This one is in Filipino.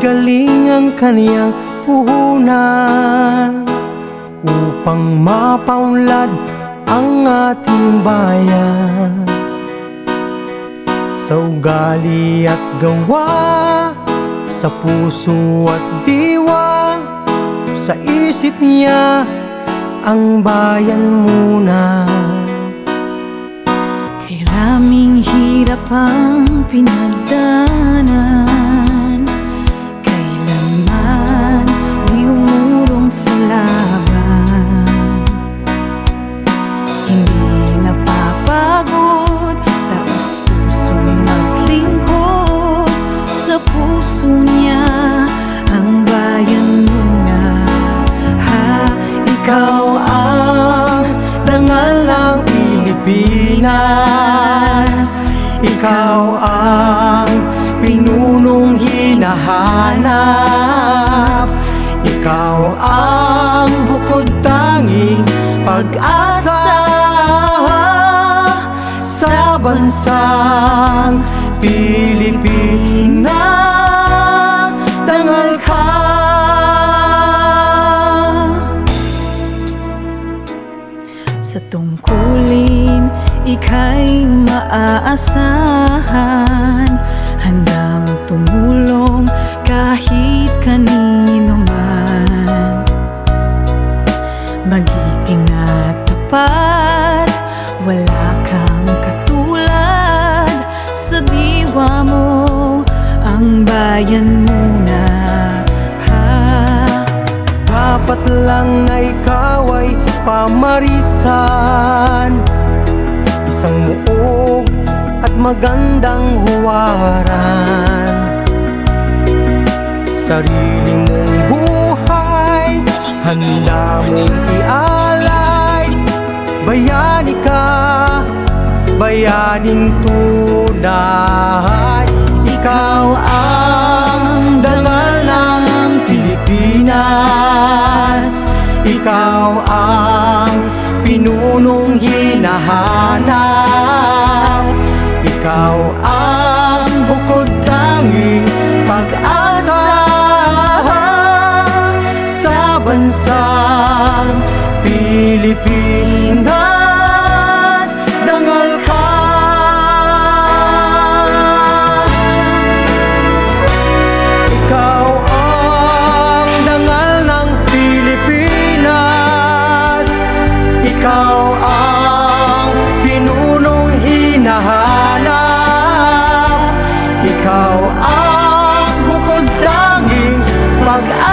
galing ang kaniyang puhunan Upang mapaunlad ang ating bayan. Sa ugali at gawa Sa puso at diwa Sa isip niya ang bayan muna. Kay hirap ang pinagdanan hinahanap Ikaw ang bukod tanging pag-asa. Sa bansang Pilipinas Dangal ka. Sa tungkulin, ika'y maaasahan. Handang tumulong at tapat, wala kang katulad Sa diwa mo, ang bayan muna ha? Dapat lang na ikaw ay pamarisan. Isang muog at magandang huwaran. Sarili mong buhay, handa mong ialay Bayani ka, bayaning tunay Ikaw ang dangal ng Pilipinas. Ikaw ang pinunong hinahanap. Ikaw ang bukod tanging pag-asa Pilipinas Dangal ka. Ikaw ang dangal ng Pilipinas. Ikaw ang pinunong hinahanap. Ikaw ang bukod tanging pag-asa